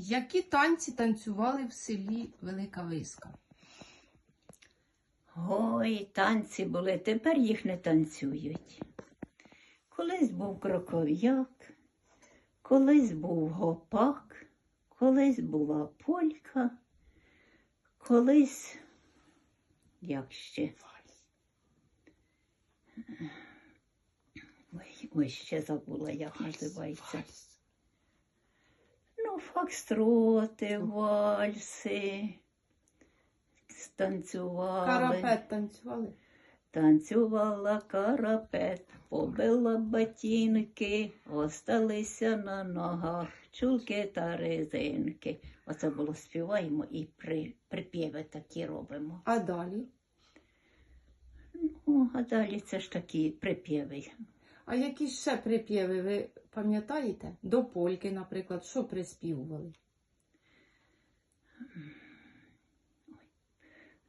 Які танці танцювали в селі Велика Виска? Ой, танці були, тепер їх не танцюють. Колись був кроков'як, колись був гопак, колись була полька, колись як ще. Ой, ой, ще забула, як називається. Фокстроти, вальси, станцювали. Карапет танцювали? Танцювала карапет, побила ботинки, осталися на ногах, чулки та резинки. Оце було співаємо і при, припєви такі робимо. А далі? Ну, а далі це ж такі припєви. А які ще припєви ви пам'ятаєте? До польки, наприклад, що приспівували?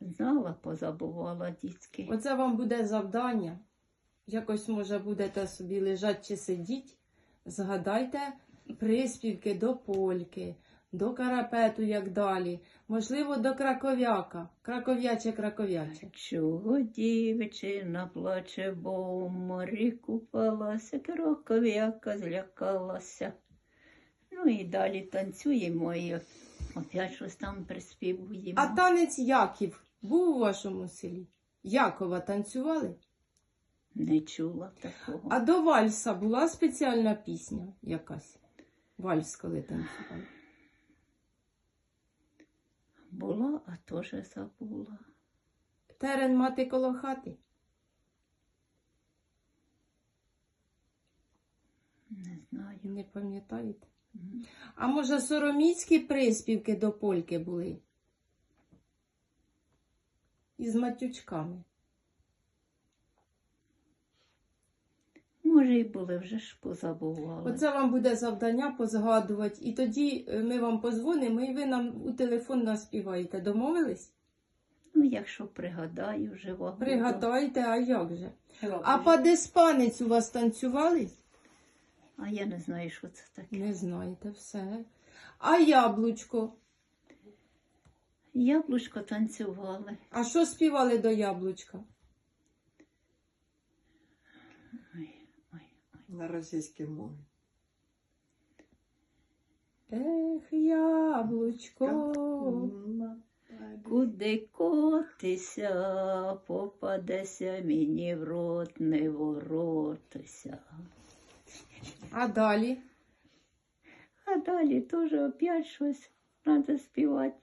Знала, позабувала дітки. Оце вам буде завдання. Якось, може, будете собі лежать чи сидіть. Згадайте приспівки до польки, до карапету, як далі. Можливо, до краков'яка. Краков'яче, краков'яче. Чого дівчина плаче, бо у морі купалася, кроков'яка злякалася. Ну і далі танцюємо і опять щось там приспівуємо. А танець Яків був у вашому селі? Якова танцювали? Не чула такого. А до вальса була спеціальна пісня якась? Вальс, коли танцювали. Була, а теж забула. Терен мати коло хати. Не знаю. Не пам'ятаєте? А може сороміцькі приспівки до польки були? Із матючками. Може, і були, вже ж позабували. Оце вам буде завдання позгадувати. І тоді е, ми вам позвонимо, і ви нам у телефон наспіваєте. Домовились? Ну, якщо пригадаю, жива. буду. Пригадайте, а як же? А падеспанець у вас танцювали? А я не знаю, що це таке. Не знаєте все. А яблучко? Яблучко танцювали. А що співали до яблучка? Ой, ой. На російській мові. Ех, яблучко. Куди котися, попадеся мені в рот, не воротися. А далі? А далі теж опять щось треба співати.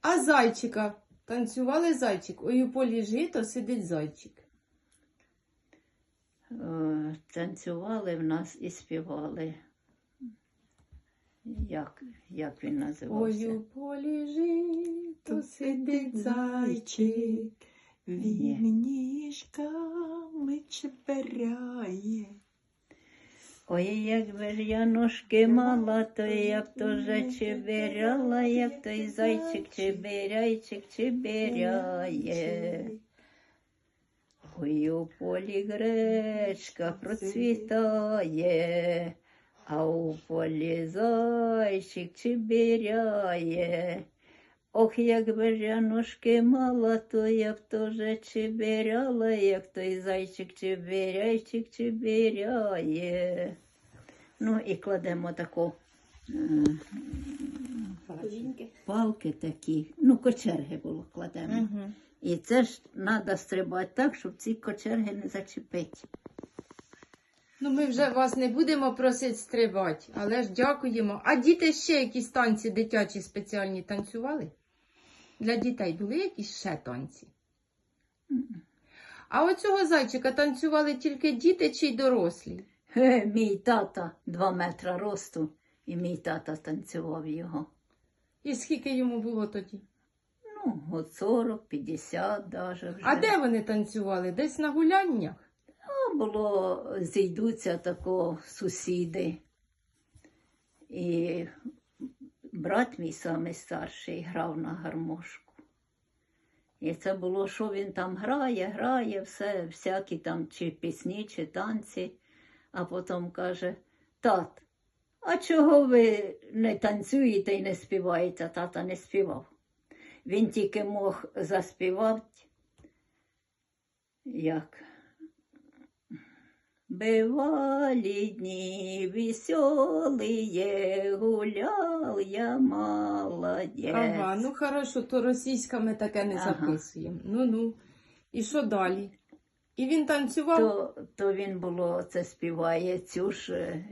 А зайчика? Танцювали зайчик? Ой, у полі жито сидить зайчик. Танцювали в нас і співали. Як, як він Ой, називався? у полі жито сидить зайчик. Він ніжками чепиряє. Ой, якби ж я ножки мала, то я б теж чебиряла, як той зайчик чебиряйчик чебиряє. Ой, у полі гречка процвітає, а у полі зайчик чебиряє. Ох, якби ж я ножки мала, то я б теж чебиряла, як той зайчик чебиряйчик чебиряє. Ну і кладемо таку м, палки такі, ну, кочерги було кладемо. Угу. І це ж треба стрибати так, щоб ці кочерги не зачепити. Ну, ми вже вас не будемо просити стрибати, але ж дякуємо. А діти ще якісь танці дитячі спеціальні танцювали? Для дітей були якісь ще танці? А оцього зайчика танцювали тільки діти чи й дорослі? Ге, мій тата два метри росту, і мій тата танцював його. І скільки йому було тоді? Ну, от 40, 50 даже вже. А де вони танцювали? Десь на гуляннях? А було, зійдуться тако сусіди. І брат мій самий старший грав на гармошку. І це було, що він там грає, грає, все, всякі там чи пісні, чи танці. А потім каже: Тат, А чого ви не танцюєте і не співаєте? Тата не співав. Він тільки мог заспівати, як Бывали дни веселые, гулял я молодец. Ага, ну хорошо, то російська ми таке не Ага. записуємо. Ну ну. І що далі? І він танцював? то, то він було це співає цю ж е,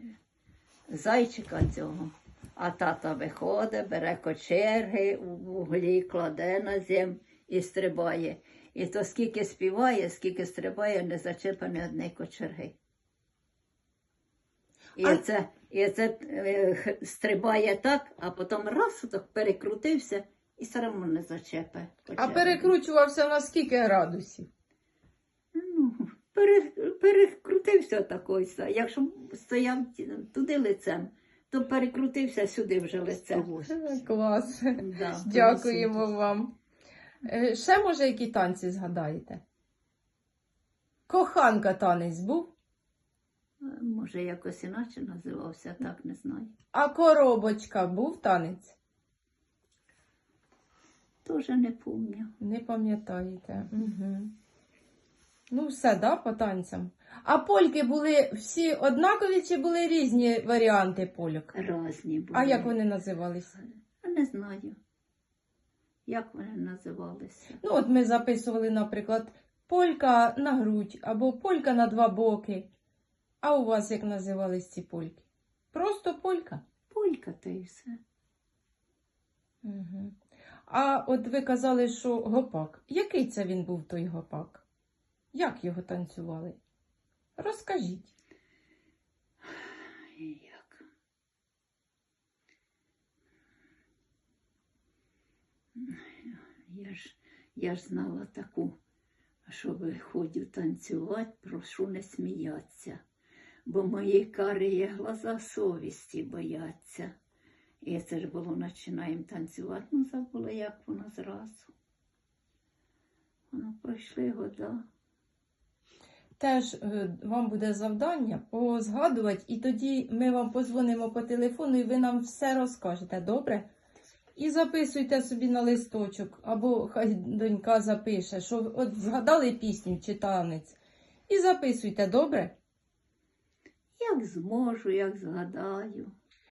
зайчика цього. А тата виходить, бере кочерги у вуглі, кладе на зем і стрибає. І то скільки співає, скільки стрибає, не зачепане одне кочерги. І А- це, і це е, стрибає так, а потім раз так перекрутився і все одно не зачепе. А перекручувався на скільки градусів? Ну, пере, перекрутився такий. Якщо стояв туди лицем, то перекрутився сюди вже лицем. Клас. Да. Дякуємо вам. Е, Ще, може, які танці згадаєте? Коханка танець був, Може, якось іначе називався, так не знаю. а коробочка був танець? Тоже не пам'ятаю. Не пам'ятаєте. Угу. Ну, все, да, по танцям. А польки були всі однакові чи були різні варіанти польок? Разні були. А як вони називалися? Не знаю. Як вони називалися? Ну, от ми записували, наприклад, полька на грудь або полька на два боки. А у вас як називались ці польки? Просто полька. Полька та й все. Угу. А от ви казали, що гопак. Який це він був той гопак? Як його танцювали? Розкажіть. Як? Я ж, я ж знала таку, що виходжу танцювати, прошу не сміятися, бо мої карі глаза совісті бояться. І це ж було, починаємо танцювати, ну забула, як воно зразу. Воно пройшли года. Теж е, вам буде завдання позгадувати, і тоді ми вам позвонимо по телефону, і ви нам все розкажете, добре? І записуйте собі на листочок, або хай донька запише, що от згадали пісню чи танець. І записуйте, добре? Як зможу, як згадаю.